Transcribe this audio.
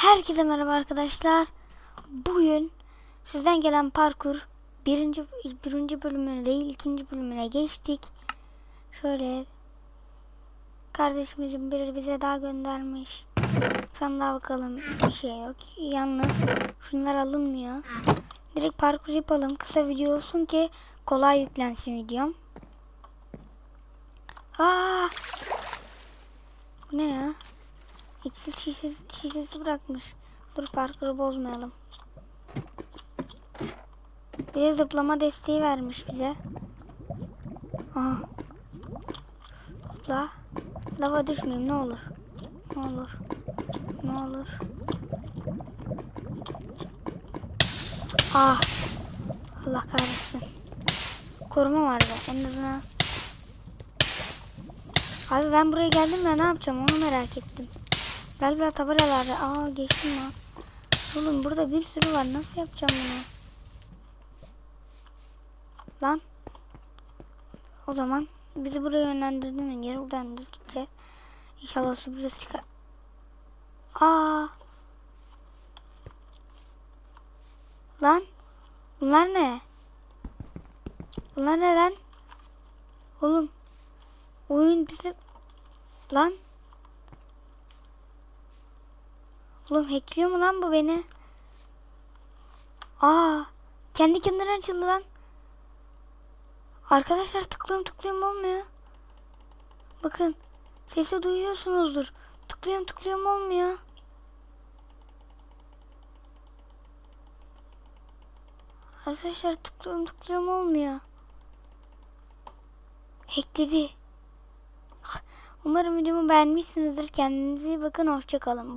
Herkese merhaba arkadaşlar. Bugün sizden gelen parkur birinci, birinci bölümüne değil ikinci bölümüne geçtik. Şöyle kardeşimizin biri bize daha göndermiş. Sandığa bakalım bir şey yok. Yalnız şunlar alınmıyor. Direkt parkur yapalım. Kısa video olsun ki kolay yüklensin videom. Aa! Bu ne ya? İksir şişesi, şişesi bırakmış. Dur parkuru bozmayalım. Bir de zıplama desteği vermiş bize. Aha. Hopla. Lava düşmeyeyim ne olur. Ne olur. Ne olur. Ah. Allah kahretsin. Koruma vardı en azından. Abi ben buraya geldim de ne yapacağım onu merak ettim. Galiba tabelalarda. Aa geçtim lan. Oğlum burada bir sürü var. Nasıl yapacağım bunu? Lan. O zaman bizi buraya yönlendirdiğine göre buradan gideceğiz. İnşallah sürpriz çıkar. Aa. Lan. Bunlar ne? Bunlar ne lan? Oğlum. Oyun bizi... Lan. Oğlum hackliyor mu lan bu beni? Aa, kendi kendine açıldı lan. Arkadaşlar tıklıyorum tıklıyorum olmuyor. Bakın sesi duyuyorsunuzdur. Tıklıyorum tıklıyorum olmuyor. Arkadaşlar tıklıyorum tıklıyorum olmuyor. Hackledi. Umarım videomu beğenmişsinizdir. Kendinize iyi bakın. Hoşçakalın.